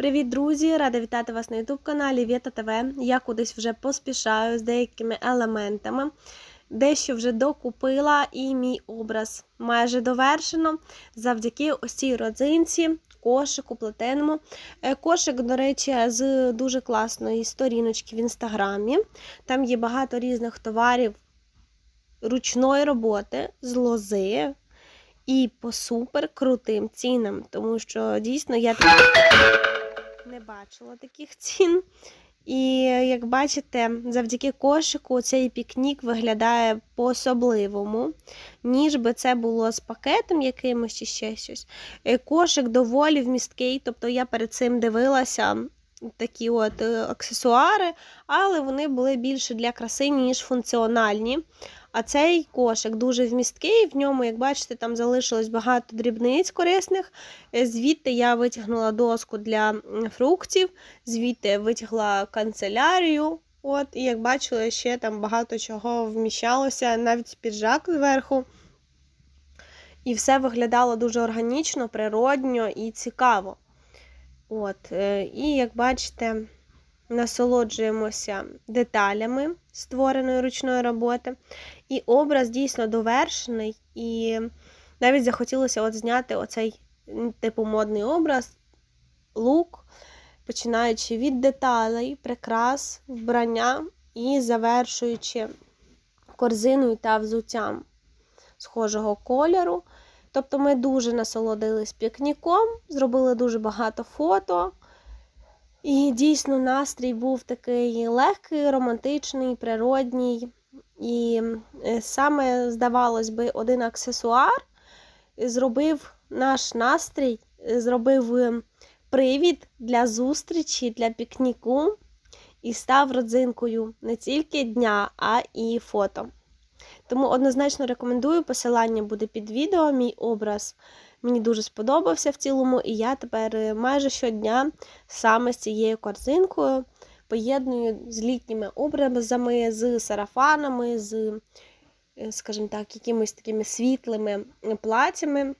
Привіт, друзі! Рада вітати вас на youtube каналі Вєта ТВ. Я кудись вже поспішаю з деякими елементами. Дещо вже докупила, і мій образ майже довершено завдяки ось цій родзинці, кошику плетеному. Е, Кошик, до речі, з дуже класної сторіночки в інстаграмі. Там є багато різних товарів ручної роботи з лози і по супер крутим цінам, тому що дійсно я не бачила таких цін. І як бачите, завдяки кошику цей пікнік виглядає по-особливому, ніж би це було з пакетом якимось чи ще щось. Е, Кошик доволі вмісткий, тобто я перед цим дивилася такі от е, аксесуари, але вони були більше для краси, ніж функціональні. А цей кошик дуже вмісткий, в ньому, як бачите, там залишилось багато дрібниць корисних. Е, Звідти я витягнула доску для фруктів, звідти витягла канцелярію. От, і як бачили, ще там багато чого вміщалося, навіть піджак зверху. І все виглядало дуже органічно, природньо і цікаво. От, е, і як бачите, насолоджуємося деталями створеної ручної роботи. І образ дійсно довершений. І навіть захотілося от зняти оцей типу модний образ, лук, починаючи від деталей, прикрас, вбрання і завершуючи корзиною та взуттям схожого кольору. Тобто ми дуже насолодились пікніком, зробили дуже багато фото. І дійсно настрій був такий легкий, романтичний, природній. І е, саме, здавалось би, один аксесуар зробив наш настрій, е, зробив е, привід для зустрічі, для пікніку і став родзинкою не тільки дня, а і фото. Тому однозначно рекомендую, посилання буде під відео, мій образ мені дуже сподобався в цілому, і я тепер майже щодня саме з цією корзинкою поєдную з літніми образами, з сарафанами, з, е, скажімо так, якимись такими світлими платтями.